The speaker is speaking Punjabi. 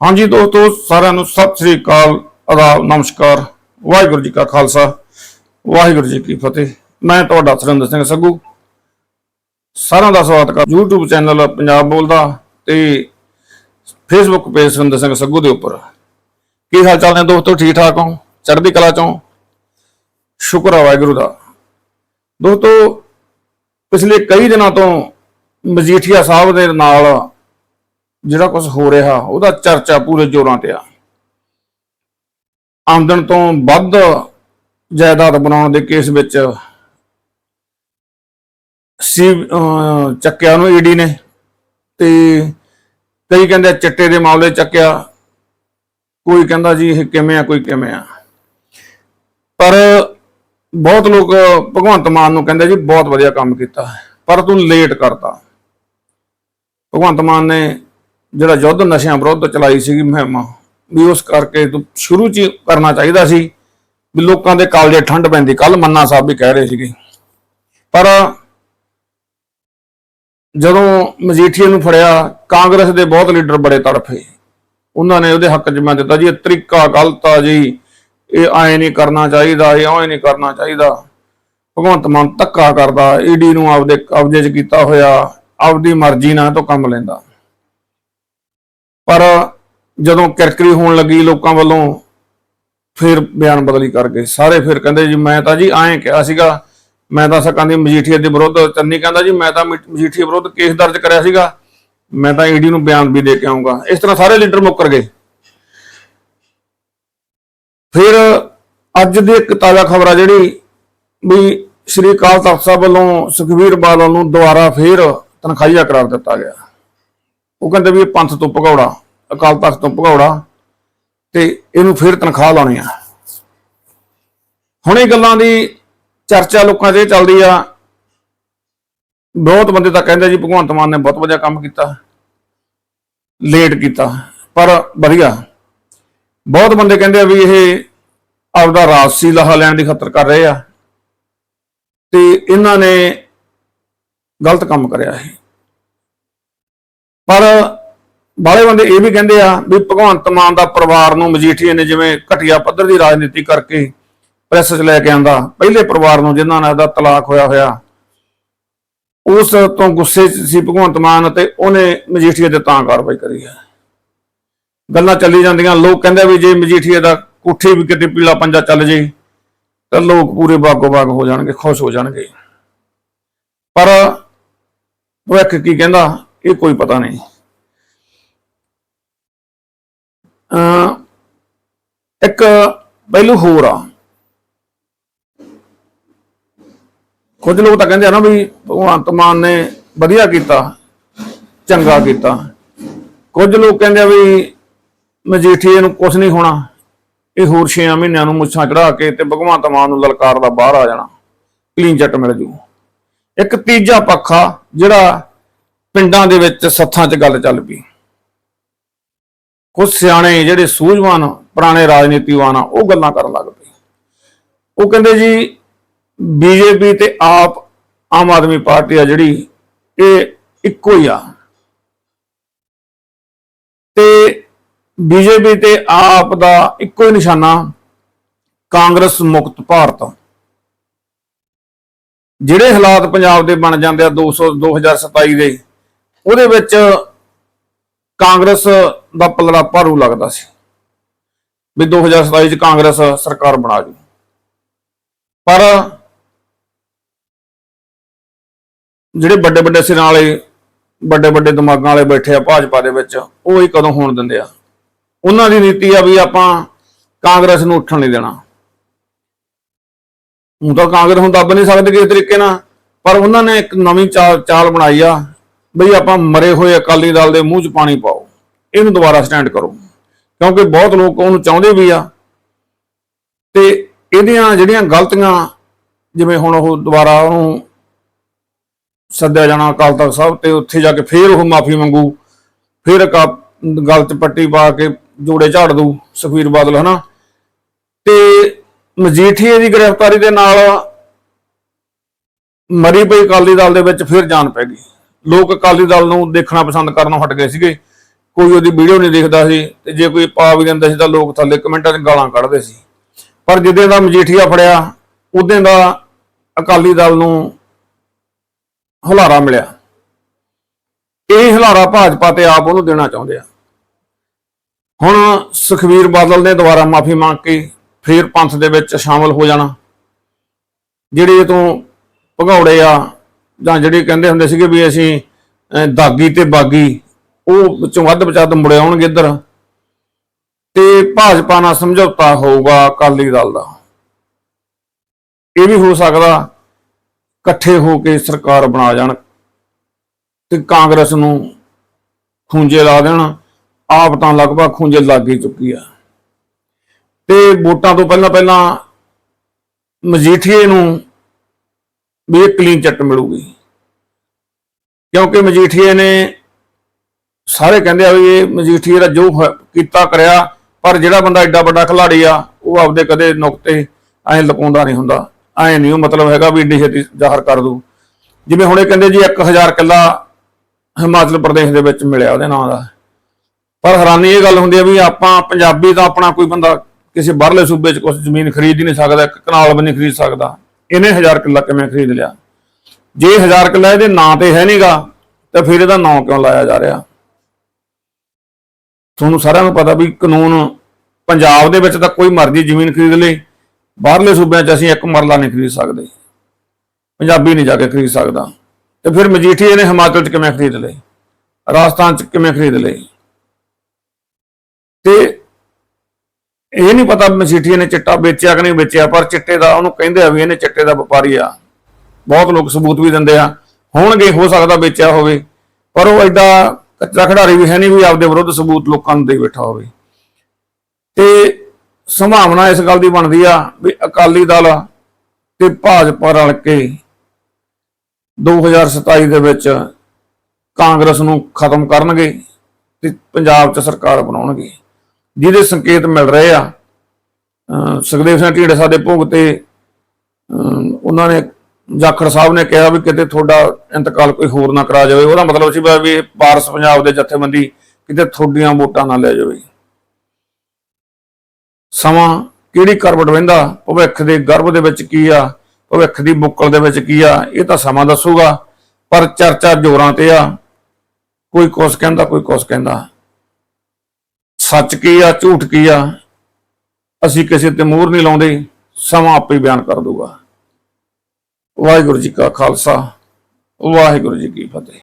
ਹਾਂਜੀ ਦੋਸਤੋ, ਸਾਰਿਆਂ ਨੂੰ ਸਤਿ ਸ੍ਰੀ ਅਕਾਲ ਆਦਾਬ ਨਮਸਕਾਰ, ਵਾਹਿਗੁਰੂ ਜੀ ਕਾ ਖਾਲਸਾ, ਵਾਹਿਗੁਰੂ ਜੀ ਕੀ ਫਤਿਹ। ਮੈਂ ਤੁਹਾਡਾ ਸੁਰਿੰਦਰ ਸਿੰਘ ਸੱਗੂ। ਸਾਰਿਆਂ ਦਾ ਸਵਾਗਤ ਕਰ YouTube ਚੈਨਲ ਪੰਜਾਬ ਬੋਲਦਾ ਤੇ Facebook ਪੇਜ ਸੁਰਿੰਦਰ ਸਿੰਘ ਸੱਗੂ ਦੇ ਉੱਪਰ। ਕੀ ਹਾਲ ਚਾਲ ਨੇ ਦੋਸਤੋ? ਠੀਕ ਠਾਕ ਹੋ? ਚੜ੍ਹਦੀ ਕਲਾ ਚੋਂ? ਸ਼ੁਕਰ ਹੈ ਵਾਹਿਗੁਰੂ ਦਾ। ਦੋਸਤੋ, ਪਿਛਲੇ ਕਈ ਦਿਨਾਂ ਤੋਂ ਮਜੀਠੀਆ ਸਾਹਿਬ ਦੇ ਨਾਲ ਜਿਹੜਾ ਕੁਝ ਹੋ ਰਿਹਾ, ਉਹਦਾ ਚਰਚਾ ਪੂਰੇ ਜ਼ੋਰਾਂ ਤੇ ਆ। ਆਮਦਨ ਤੋਂ ਵੱਧ ਜਾਇਦਾਦ ਬਣਾਉਣ ਦੇ ਕੇਸ ਵਿੱਚ ਸੀ, ਅਹ, ਚੱਕਿਆ ਨੂੰ ਈਡੀ ਨੇ ਤੇ ਕਈ ਕਹਿੰਦੇ ਚਿੱਟੇ ਦੇ ਮਾਮਲੇ ਚੱਕਿਆ, ਕੋਈ ਕਹਿੰਦਾ ਜੀ ਇਹ ਕਿਵੇਂ ਆ, ਕੋਈ ਕਿਵੇਂ ਆ। ਪਰ ਬਹੁਤ ਲੋਕ ਭਗਵੰਤ ਮਾਨ ਨੂੰ ਕਹਿੰਦੇ ਜੀ ਬਹੁਤ ਵਧੀਆ ਕੰਮ ਕੀਤਾ, ਪਰ ਤੂੰ ਲੇਟ ਕਰਤਾ। ਭਗਵੰਤ ਮਾਨ ਨੇ ਜਿਹੜਾ ਯੁੱਧ ਨਸ਼ਿਆਂ ਵਿਰੁੱਧ ਚਲਾਈ ਸੀਗੀ ਮੁਹਿੰਮ, ਵੀ ਉਸ ਕਰਕੇ ਤੂੰ ਸ਼ੁਰੂ ਚ ਹੀ ਕਰਨਾ ਚਾਹੀਦਾ ਸੀ ਵੀ ਲੋਕਾਂ ਦੇ ਕਾਲਜੇ ਠੰਡ ਪੈਂਦੀ ਕੱਲ ਮੰਨਾ ਸਾਹਿਬ ਵੀ ਕਹਿ ਰਹੇ ਸੀਗੇ। ਪਰ ਜਦੋਂ ਮਜੀਠੀਏ ਨੂੰ ਫੜਿਆ, ਕਾਂਗਰਸ ਦੇ ਬਹੁਤ ਲੀਡਰ ਬੜੇ ਤੜਫੇ ਉਹਨਾਂ ਨੇ ਉਹਦੇ ਹੱਕ 'ਚ ਮੈਂ ਦਿੱਤਾ ਜੀ, ਇਹ ਤਰੀਕਾ ਗਲਤ ਆ ਜੀ, ਇਹ ਐ ਨਹੀਂ ਕਰਨਾ ਚਾਹੀਦਾ, ਇਹ ਐ ਨਹੀਂ ਕਰਨਾ ਚਾਹੀਦਾ। ਭਗਵੰਤ ਮਾਨ ਧੱਕਾ ਕਰਦਾ, ਈਡੀ ਨੂੰ ਆਪਦੇ ਕਬਜ਼ੇ 'ਚ ਕੀਤਾ ਹੋਇਆ, ਆਪਦੀ ਮਰਜ਼ੀ ਨਾਲ ਤੋਂ ਕੰਮ ਲੈਂਦਾ। ਪਰ ਜਦੋਂ ਕਿਰਕਰੀ ਹੋਣ ਲੱਗੀ ਲੋਕਾਂ ਵੱਲੋਂ, ਫਿਰ ਬਿਆਨ ਬਦਲੀ ਕਰ ਗਏ। ਸਾਰੇ ਫਿਰ ਕਹਿੰਦੇ ਜੀ, ਮੈਂ ਤਾਂ ਜੀ ਐਂ ਕਿਹਾ ਸੀਗਾ, ਮੈਂ ਤਾਂ ਸਕਾਂ ਦੀ ਮਜੀਠੀਆ ਦੇ ਵਿਰੁੱਧ ਚੰਨੀ ਕਹਿੰਦਾ ਜੀ, ਮੈਂ ਤਾਂ ਮ- ਮਜੀਠੀਆ ਵਿਰੁੱਧ ਕੇਸ ਦਰਜ ਕਰਿਆ ਸੀਗਾ, ਮੈਂ ਤਾਂ ਈਡੀ ਨੂੰ ਬਿਆਨ ਵੀ ਦੇ ਕੇ ਆਉਂਗਾ ਇਸ ਤਰ੍ਹਾਂ ਸਾਰੇ ਲੀਡਰ ਮੁੱਕਰ ਗਏ। ਫਿਰ ਅੱਜ ਦੀ ਇੱਕ ਤਾਜ਼ਾ ਖਬਰ ਆ ਜਿਹੜੀ ਵੀ ਸ਼੍ਰੀ ਅਕਾਲ ਤਖਤ ਸਾਹਿਬ ਵੱਲੋਂ ਸੁਖਵੀਰ ਬਾਦਲ ਨੂੰ ਦੁਬਾਰਾ ਫੇਰ ਤਨਖਾਹੀਆ ਕਰਾਰ ਦਿੱਤਾ ਗਿਆ। ਉਹ ਕਹਿੰਦੇ ਵੀ ਇਹ ਪੰਥ ਤੋਂ ਭਗੌੜਾ, ਅਕਾਲ ਤਖਤ ਤੋਂ ਭਗੌੜਾ ਤੇ ਇਹਨੂੰ ਫਿਰ ਤਨਖਾਹ ਲਾਉਣੀ ਆ। ਹੁਣ ਇਹ ਗੱਲਾਂ ਦੀ ਚਰਚਾ ਲੋਕਾਂ 'ਚ ਇਹ ਚੱਲਦੀ ਆ। ਬਹੁਤ ਬੰਦੇ ਤਾਂ ਕਹਿੰਦੇ ਜੀ ਭਗਵੰਤ ਮਾਨ ਨੇ ਬਹੁਤ ਵਧੀਆ ਕੰਮ ਕੀਤਾ, ਲੇਟ ਕੀਤਾ, ਪਰ ਵਧੀਆ। ਬਹੁਤ ਬੰਦੇ ਕਹਿੰਦੇ ਆ ਵੀ ਇਹ ਆਪਦਾ ਰਾਜਸੀ ਲਾਹਾ ਲੈਣ ਦੀ ਖਤਰ ਕਰ ਰਹੇ ਆ ਤੇ ਇਹਨਾਂ ਨੇ ਗਲਤ ਕੰਮ ਕਰਿਆ ਇਹ। ਪਰ ਬਾਲੇ ਬੰਦੇ ਇਹ ਵੀ ਕਹਿੰਦੇ ਆ ਵੀ ਭਗਵੰਤ ਮਾਨ ਦਾ ਪਰਿਵਾਰ ਨੂੰ ਮਜੀਠੀਏ ਨੇ ਜਿਵੇਂ ਘਟੀਆ ਪੱਧਰ ਦੀ ਰਾਜਨੀਤੀ ਕਰਕੇ ਪ੍ਰੈਸ 'ਚ ਲੈ ਕੇ ਆਂਦਾ, ਪਹਿਲੇ ਪਰਿਵਾਰ ਨੂੰ ਜਿਨ੍ਹਾਂ ਨਾਲ ਇਹਦਾ ਤਲਾਕ ਹੋਇਆ ਹੋਇਆ, ਉਸ ਤੋਂ ਗੁੱਸੇ 'ਚ ਸੀ ਭਗਵੰਤ ਮਾਨ ਤੇ ਉਹਨੇ ਮਜੀਠੀਏ ਤੇ ਤਾਂ ਕਾਰਵਾਈ ਕਰੀ ਹੈ। ਗੱਲਾਂ ਚੱਲੀ ਜਾਂਦੀਆਂ, ਲੋਕ ਕਹਿੰਦੇ ਵੀ ਜੇ ਮਜੀਠੀਏ ਦਾ ਕੋਠੇ ਵੀ ਕਿਤੇ ਪੀਲਾ ਪੰਜਾ ਚੱਲ ਜੇ, ਤਾਂ ਲੋਕ ਪੂਰੇ ਬਾਗੋ ਬਾਗ ਹੋ ਜਾਣਗੇ, ਖੁਸ਼ ਹੋ ਜਾਣਗੇ। ਪਰ ਭਵਿੱਖ ਕੀ ਕਹਿੰਦਾ ਇਹ ਕੋਈ ਪਤਾ ਨਹੀਂ। ਇੱਕ ਪਹਿਲੂ ਹੋਰ ਆ। ਕੁਝ ਲੋਕ ਤਾਂ ਕਹਿੰਦੇ ਆ ਨਾ ਵੀ ਭਗਵੰਤ ਮਾਨ ਨੇ ਵਧੀਆ ਕੀਤਾ, ਚੰਗਾ ਕੀਤਾ। ਕੁਝ ਲੋਕ ਕਹਿੰਦੇ ਆ ਵੀ ਮਜੀਠੀਏ ਨੂੰ ਕੁਝ ਨਹੀਂ ਹੋਣਾ। ਇਹ ਹੋਰ 6 ਮਹੀਨਿਆਂ ਨੂੰ ਮੁੱਛਾਂ ਚੜਾ ਕੇ ਤੇ ਭਗਵੰਤ ਮਾਨ ਨੂੰ ਲਲਕਾਰ ਦਾ ਬਾਹਰ ਆ ਜਾਣਾ। ਕਲੀਨ ਚਿੱਟ ਮਿਲ ਜੂ। ਇੱਕ ਤੀਜਾ ਪੱਖਾ ਜਿਹੜਾ ਪਿੰਡਾਂ ਦੇ ਵਿੱਚ ਸੱਥਾਂ 'ਚ ਗੱਲ ਚੱਲ ਪਈ। ਕੁਝ ਸਿਆਣੇ ਜਿਹੜੇ ਸੂਝਵਾਨ, ਪੁਰਾਣੇ ਰਾਜਨੀਤੀਵਾਨ ਆ, ਉਹ ਗੱਲਾਂ ਕਰਨ ਲੱਗ ਪਏ। ਉਹ ਕਹਿੰਦੇ ਜੀ, ਬੀਜੇਪੀ ਤੇ ਆਪ ਆਮ ਆਦਮੀ ਪਾਰਟੀ ਆ ਜਿਹੜੀ, ਇਹ ਇੱਕੋ ਹੀ ਆ। ਤੇ ਬੀਜੇਪੀ ਤੇ ਆਪ ਦਾ ਇੱਕੋ ਹੀ ਨਿਸ਼ਾਨਾ, ਕਾਂਗਰਸ ਮੁਕਤ ਭਾਰਤ। ਜਿਹੜੇ ਹਾਲਾਤ ਪੰਜਾਬ ਦੇ ਬਣ ਜਾਂਦੇ ਆ 200 2027 ਦੇ ਉਹਦੇ ਵਿੱਚ ਕਾਂਗਰਸ ਦਾ ਪਲੜਾ ਭਾਰੂ ਲੱਗਦਾ ਸੀ ਵੀ 2027 ਚ ਕਾਂਗਰਸ ਸਰਕਾਰ ਬਣਾ ਜੂ। ਪਰ ਜਿਹੜੇ ਵੱਡੇ ਵੱਡੇ ਸਿਰਾਂ ਵਾਲੇ, ਵੱਡੇ ਵੱਡੇ ਦਿਮਾਗਾਂ ਵਾਲੇ ਬੈਠੇ ਆ ਭਾਜਪਾ ਦੇ ਵਿੱਚ, ਉਹ ਹੀ ਕਦੋਂ ਹੋਣ ਦਿੰਦੇ ਆ। ਉਹਨਾਂ ਦੀ ਨੀਤੀ ਆ ਵੀ ਆਪਾਂ ਕਾਂਗਰਸ ਨੂੰ ਉੱਠਣ ਨਹੀਂ ਦੇਣਾ। ਹੁਣ ਤਾਂ ਕਾਂਗਰਸ ਹੁਣ ਦੱਬ ਨਹੀਂ ਸਕਦੇ ਕਿਸੇ ਤਰੀਕੇ ਨਾਲ, ਪਰ ਉਹਨਾਂ ਨੇ ਇੱਕ ਨਵੀਂ ਚਾਲ ਚਾਲ ਬਣਾਈ ਆ ਬਈ ਆਪਾਂ ਮਰੇ ਹੋਏ ਅਕਾਲੀ ਦਲ ਦੇ ਮੂੰਹ 'ਚ ਪਾਣੀ ਪਾਓ, ਇਹਨੂੰ ਦੁਬਾਰਾ ਸਟੈਂਡ ਕਰੋ। ਕਿਉਂਕਿ ਬਹੁਤ ਲੋਕ ਉਹਨੂੰ ਚਾਹੁੰਦੇ ਵੀ ਆ। ਤੇ ਇਹਦੀਆਂ ਜਿਹੜੀਆਂ ਗਲਤੀਆਂ, ਜਿਵੇਂ ਹੁਣ ਉਹ ਦੁਬਾਰਾ ਉਹਨੂੰ ਸੱਦਿਆ ਜਾਣਾ ਅਕਾਲ ਤਖਤ ਸਾਹਿਬ ਤੇ ਉੱਥੇ ਜਾ ਕੇ ਫੇਰ ਉਹ ਮਾਫੀ ਮੰਗੂ, ਫੇਰ ਗਲਤ ਪੱਟੀ ਪਾ ਕੇ ਜੋੜੇ ਝਾੜ ਦੂ ਸੁਖਵੀਰ ਬਾਦਲ, ਹਨਾ? ਤੇ ਮਜੀਠੀਏ ਦੀ ਗ੍ਰਿਫਤਾਰੀ ਦੇ ਨਾਲ ਮਰੀ ਪਈ ਅਕਾਲੀ ਦਲ ਦੇ ਵਿੱਚ ਫਿਰ ਜਾਨ ਪੈ ਗਈ। ਲੋਕ ਅਕਾਲੀ ਦਲ ਨੂੰ ਦੇਖਣਾ ਪਸੰਦ ਕਰਨੋਂ ਹਟ ਗਏ ਸੀਗੇ। ਕੋਈ ਉਹਦੀ ਵੀਡੀਓ ਨਹੀਂ ਦੇਖਦਾ ਸੀ ਤੇ ਜੇ ਕੋਈ ਪਾ ਵੀ ਦਿੰਦਾ ਸੀ ਤਾਂ ਲੋਕ ਥੱਲੇ ਕਮੈਂਟਾਂ 'ਚ ਗਾਲਾਂ ਕੱਢਦੇ ਸੀ। ਪਰ ਜਿੱਦੇ ਦਾ ਮਜੀਠੀਆ ਫੜਿਆ ਉਦੋਂ ਦਾ ਅਕਾਲੀ ਦਲ ਨੂੰ ਹੁਲਾਰਾ ਮਿਲਿਆ। ਇਹ ਹੁਲਾਰਾ ਭਾਜਪਾ ਤੇ ਆਪ ਉਹਨੂੰ ਦੇਣਾ ਚਾਹੁੰਦੇ ਆ। ਹੁਣ ਸੁਖਵੀਰ ਬਾਦਲ ਨੇ ਦੁਬਾਰਾ ਮਾਫੀ ਮੰਗ ਕੇ ਫੇਰ ਪੰਥ ਦੇ ਵਿੱਚ ਸ਼ਾਮਲ ਹੋ ਜਾਣਾ। ਜਿਹੜੇ ਇਹ ਤੋਂ ਭਗੌੜੇ ਆ ਜਾਂ ਜਿਹੜੇ ਕਹਿੰਦੇ ਹੁੰਦੇ ਸੀਗੇ ਵੀ ਅਸੀਂ ਦਾਗੀ ਤੇ ਬਾਗੀ, ਉਹ ਵਿੱਚੋਂ ਵੱਧ ਬਚਾਦ ਮੁੜੇ ਆਉਣਗੇ ਇੱਧਰ। ਤੇ ਭਾਜਪਾ ਨਾਲ ਸਮਝੌਤਾ ਹੋਊਗਾ ਅਕਾਲੀ ਦਲ ਦਾ। ਇਹ ਵੀ ਹੋ ਸਕਦਾ ਇਕੱਠੇ ਹੋ ਕੇ ਸਰਕਾਰ ਬਣਾ ਜਾਣ ਤੇ ਕਾਂਗਰਸ ਨੂੰ ਖੂੰਜੇ ਲਾ ਦੇਣ। ਆਪ ਤਾਂ ਲਗਭਗ ਖੂੰਜੇ ਲੱਗ ਹੀ ਚੁੱਕੀ ਆ। ਤੇ ਵੋਟਾਂ ਤੋਂ ਪਹਿਲਾਂ ਪਹਿਲਾਂ ਮਜੀਠੀਏ ਨੂੰ ਵੀ ਇਹ ਕਲੀਨ ਚਿੱਟ ਮਿਲੂਗੀ। ਕਿਉਂਕਿ ਮਜੀਠੀਏ ਨੇ ਸਾਰੇ ਕਹਿੰਦੇ ਆ ਵੀ ਇਹ ਮਜੀਠੀਏ ਦਾ ਜੋ ਕੀਤਾ ਕਰਿਆ, ਪਰ ਜਿਹੜਾ ਬੰਦਾ ਐਡਾ ਵੱਡਾ ਖਿਲਾੜੀ ਆ, ਉਹ ਆਪਦੇ ਕਦੇ ਨੁਕਤੇ ਐਂ ਲਪਾਉਂਦਾ ਨਹੀਂ ਹੁੰਦਾ। ਐਂ ਨਹੀਂ, ਉਹ ਮਤਲਬ ਹੈਗਾ ਵੀ ਏਡੀ ਛੇਤੀ ਜ਼ਾਹਰ ਕਰ ਦੂ। ਜਿਵੇਂ ਹੁਣੇ ਕਹਿੰਦੇ ਜੀ 1000 ਕਿੱਲਾ ਹਿਮਾਚਲ ਪ੍ਰਦੇਸ਼ ਦੇ ਵਿੱਚ ਮਿਲਿਆ ਉਹਦੇ ਨਾਂ ਦਾ। ਪਰ ਹੈਰਾਨੀ ਇਹ ਗੱਲ ਹੁੰਦੀ ਹੈ ਵੀ ਆਪਾਂ ਪੰਜਾਬੀ ਤਾਂ ਆਪਣਾ ਕੋਈ ਬੰਦਾ ਕਿਸੇ ਬਾਹਰਲੇ ਸੂਬੇ 'ਚ ਕੁਝ ਜ਼ਮੀਨ ਖਰੀਦ ਹੀ ਨਹੀਂ ਸਕਦਾ, ਇੱਕ ਕਨਾਲ ਵੀ ਨਹੀਂ ਖਰੀਦ ਸਕਦਾ। ਇਹਨੇ 1000 ਕਿੱਲਾ ਕਿਵੇਂ ਖਰੀਦ ਲਿਆ? ਜੇ 1000 ਕਿੱਲਾ ਇਹਦੇ ਨਾਂ ਤੇ ਹੈ ਨਹੀਂਗਾ ਤਾਂ ਫਿਰ ਇਹਦਾ ਨਾਂ ਕਿਉਂ ਲਾਇਆ ਜਾ ਰਿਹਾ? ਤੁਹਾਨੂੰ ਸਾਰਿਆਂ ਨੂੰ ਪਤਾ ਵੀ ਕਾਨੂੰਨ ਪੰਜਾਬ ਦੇ ਵਿੱਚ ਤਾਂ ਕੋਈ ਮਰਜ਼ੀ ਜ਼ਮੀਨ ਖਰੀਦ ਲੇ, ਬਾਹਰਲੇ ਸੂਬਿਆਂ 'ਚ ਅਸੀਂ ਇੱਕ ਮਰਲਾ ਨਹੀਂ ਖਰੀਦ ਸਕਦੇ। ਪੰਜਾਬੀ ਨਹੀਂ ਜਾ ਕੇ ਖਰੀਦ ਸਕਦਾ। ਤੇ ਫਿਰ ਮਜੀਠੀਏ ਨੇ ਹਿਮਾਚਲ 'ਚ ਕਿਵੇਂ ਖਰੀਦ ਲਏ? ਰਾਜਸਥਾਨ 'ਚ ਕਿਵੇਂ ਖਰੀਦ ਲਏ? ਤੇ ਇਹ ਨਹੀਂ ਪਤਾ ਮਜੀਠੀਏ ਨੇ ਚਿੱਟਾ ਵੇਚਿਆ ਕਿ ਨਹੀਂ ਵੇਚਿਆ, ਪਰ ਚਿੱਟੇ ਦਾ ਉਹਨੂੰ ਕਹਿੰਦੇ ਆ ਵੀ ਇਹਨੇ ਚਿੱਟੇ ਦਾ ਵਪਾਰੀ ਆ। ਬਹੁਤ ਲੋਕ ਸਬੂਤ ਵੀ ਦਿੰਦੇ ਆ। ਹੋਣਗੇ, ਹੋ ਸਕਦਾ ਵੇਚਿਆ ਹੋਵੇ, ਪਰ ਉਹ ਐਡਾ ਕੱਚਾ ਖਿਡਾਰੀ ਵੀ ਹੈ ਨਹੀਂ ਵੀ ਆਪਦੇ ਵਿਰੁੱਧ ਸਬੂਤ ਲੋਕਾਂ ਨੂੰ ਦੇ ਬੈਠਾ ਹੋਵੇ। ਤੇ ਸੰਭਾਵਨਾ ਇਸ ਗੱਲ ਦੀ ਬਣਦੀ ਆ ਵੀ ਅਕਾਲੀ ਦਲ ਤੇ ਭਾਜਪਾ ਰਲ ਕੇ 2027 ਦੇ ਵਿੱਚ ਕਾਂਗਰਸ ਨੂੰ ਖਤਮ ਕਰਨਗੇ ਤੇ ਪੰਜਾਬ 'ਚ ਸਰਕਾਰ ਬਣਾਉਣਗੇ। ਜਿਹਦੇ ਸੰਕੇਤ ਮਿਲ ਰਹੇ ਆ ਸੁਖਦੇਵ ਸਿੰਘ ਢੀਂਡਸਾ ਦੇ ਭੋਗ ਤੇ ਉਹਨਾਂ ਨੇ, ਜਾਖੜ ਸਾਹਿਬ ਨੇ ਕਿਹਾ ਵੀ ਕਿਤੇ ਤੁਹਾਡਾ ਇੰਤਕਾਲ ਕੋਈ ਹੋਰ ਨਾ ਕਰਾ ਜਾਵੇ। ਉਹਦਾ ਮਤਲਬ ਸੀ ਵੀ ਪਾਰਸ ਪੰਜਾਬ ਦੇ ਜਥੇਬੰਦੀ ਕਿਤੇ ਤੁਹਾਡੀਆਂ ਵੋਟਾਂ ਨਾ ਲੈ ਜਾਵੇ। ਸਮਾਂ ਕਿਹੜੀ ਕਰਵਟ ਵਹਿੰਦਾ? ਭਵਿੱਖ ਦੇ ਗਰਭ ਦੇ ਵਿੱਚ ਕੀ ਆ? ਭਵਿੱਖ ਦੀ ਬੁੱਕਲ ਦੇ ਵਿੱਚ ਕੀ ਆ? ਇਹ ਤਾਂ ਸਮਾਂ ਦੱਸੂਗਾ, ਪਰ ਚਰਚਾ ਜੋਰਾਂ ਤੇ ਆ। ਕੋਈ ਕੁਛ ਕਹਿੰਦਾ, ਕੋਈ ਕੁਛ ਕਹਿੰਦਾ। ਸੱਚ ਕੀ ਆ, ਝੂਠ ਕੀ ਆ, ਅਸੀਂ ਕਿਸੇ ਤੇ ਮੂਹਰ ਨਹੀਂ ਲਾਉਂਦੇ, ਸਮਾਂ ਆਪੇ ਬਿਆਨ ਕਰ ਦੂਗਾ ਵਾਹਿਗੁਰੂ ਜੀ ਕਾ ਖਾਲਸਾ, ਵਾਹਿਗੁਰੂ ਜੀ ਕੀ ਫਤਿਹ।